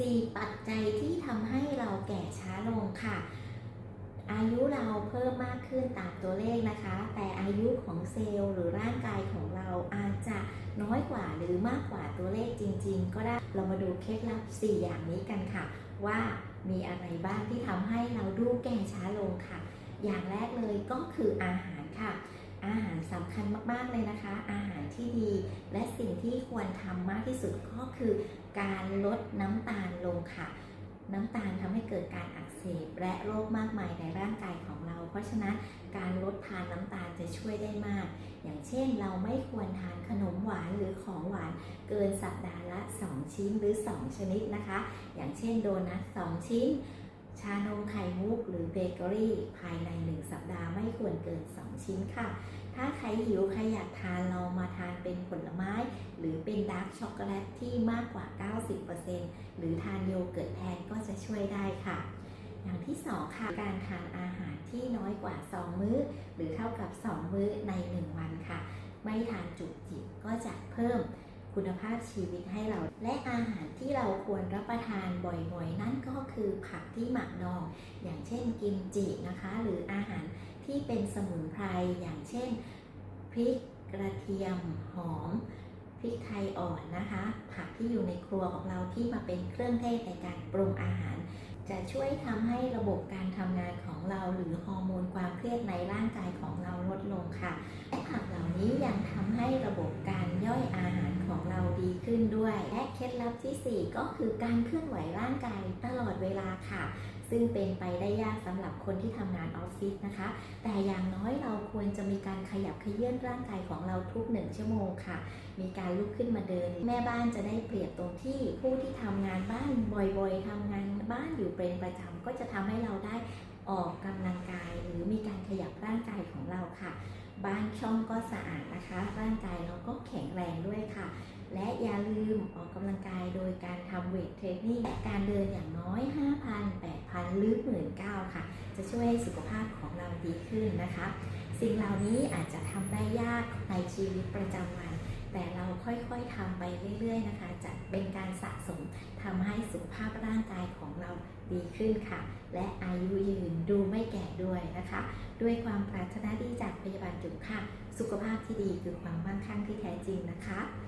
4 ปัจจัยที่ทำให้เราแก่ช้าลงค่ะ อายุเราเพิ่มมากขึ้นตามตัวเลขนะคะ แต่อายุของเซลล์หรือร่างกายของเราอาจจะน้อยกว่าหรือมากกว่าตัวเลขจริง ๆ ก็ได้ เรามาดูเคล็ดลับ 4 อย่างนี้กันค่ะ ว่ามีอะไรบ้างที่ทำให้เราดูแก่ช้าลงค่ะ อย่างแรกเลยก็คืออาหารค่ะ อาหารสำคัญมากๆเลยนะคะ อาหารที่ดีและสิ่งที่ควรทำมากที่สุดก็คือการลดน้ำตาลลงค่ะ น้ำตาลทำให้เกิดการอักเสบและโรคมากมายในร่างกายของเรา เพราะฉะนั้นการลดทานน้ำตาลจะช่วยได้มาก อย่างเช่นเราไม่ควรทานขนมหวานหรือของหวานเกินสัปดาห์ละ 2 ชิ้นหรือ 2 ชนิดนะคะ อย่างเช่นโดนัท 2 ชิ้น ชานมไข่มุกหรือเบเกอรี่ภายใน 1 สัปดาห์ ควรเกิน 2 ชิ้นค่ะ ถ้าใครหิวใครอยากทานเรามาทานเป็นผลไม้ หรือเป็นดาร์กช็อกโกแลตที่มากกว่า 90%หรือทานโยเกิร์ตแทนก็จะช่วยได้ค่ะ อย่างที่ 2 ค่ะ การทานอาหารที่น้อยกว่า 2 มื้อ หรือเท่ากับ 2 มื้อใน 1 วันค่ะ ไม่ทานจุกจิกก็จะเพิ่ม คุณภาพชีวิตให้เรา และอาหารที่เราควรรับประทานบ่อยๆ นั่นก็คือผักที่หมักดอง อย่างเช่นกิมจินะคะ หรืออาหารที่เป็นสมุนไพรอย่างเช่น พริกกระเทียมหอมพริกไทยอ่อนนะคะ ผักที่อยู่ในครัวของเราที่มาเป็นเครื่องเทศในการปรุงอาหาร จะช่วยทำให้ระบบการทำงานของเราหรือฮอร์โมนความเครียดในร่างกายของเราลดลงค่ะและผักเหล่านี้ยังทำให้ระบบการย่อยอาหาร ดีขึ้นด้วย และเคล็ดลับทีสี่ 4 ก็คือการเคลื่อนไหวร่างกายตลอดเวลาค่ะ ซึ่งเป็นไปได้ยากสำหรับคนที่ทำงานออฟฟิศนะคะ แต่อย่างน้อยเราควรจะมีการขยับขยื่นร่างกายของเราทุกหนึ่งชั่วโมงค่ะ มีการลุกขึ้นมาเดิน แม่บ้านจะได้เปรียบตรงที่ผู้ที่ทำงานบ้านบ่อยๆทำงานบ้านอยู่เป็นประจำก็จะทำให้เราได้ออกกำลังกายหรือมีการขยับร่างกายของเราค่ะ บ้านช่องก็สะอาดนะคะ ร่างกายเราก็แข็งแรงด้วยค่ะ และอย่าลืมออกกำลังกายโดยการทำเวทเทรนนิ่งและการเดินอย่างน้อย 5,000 8,000 หรือ 19,000 ค่ะ จะช่วยให้สุขภาพของเราดีขึ้นนะคะ สิ่งเหล่านี้อาจจะทำได้ยากในชีวิตประจำวัน แต่เราค่อยๆทำไปเรื่อย ๆ นะคะ จะเป็นการสะสมทำให้สุขภาพร่างกายของเราดีขึ้นค่ะ และอายุยืนดูไม่แก่ด้วยนะคะ ด้วยความปรารถนาดีจากพยาบาลจุ๋มค่ะ สุขภาพที่ดีคือความมั่งคั่งที่แท้จริงนะคะ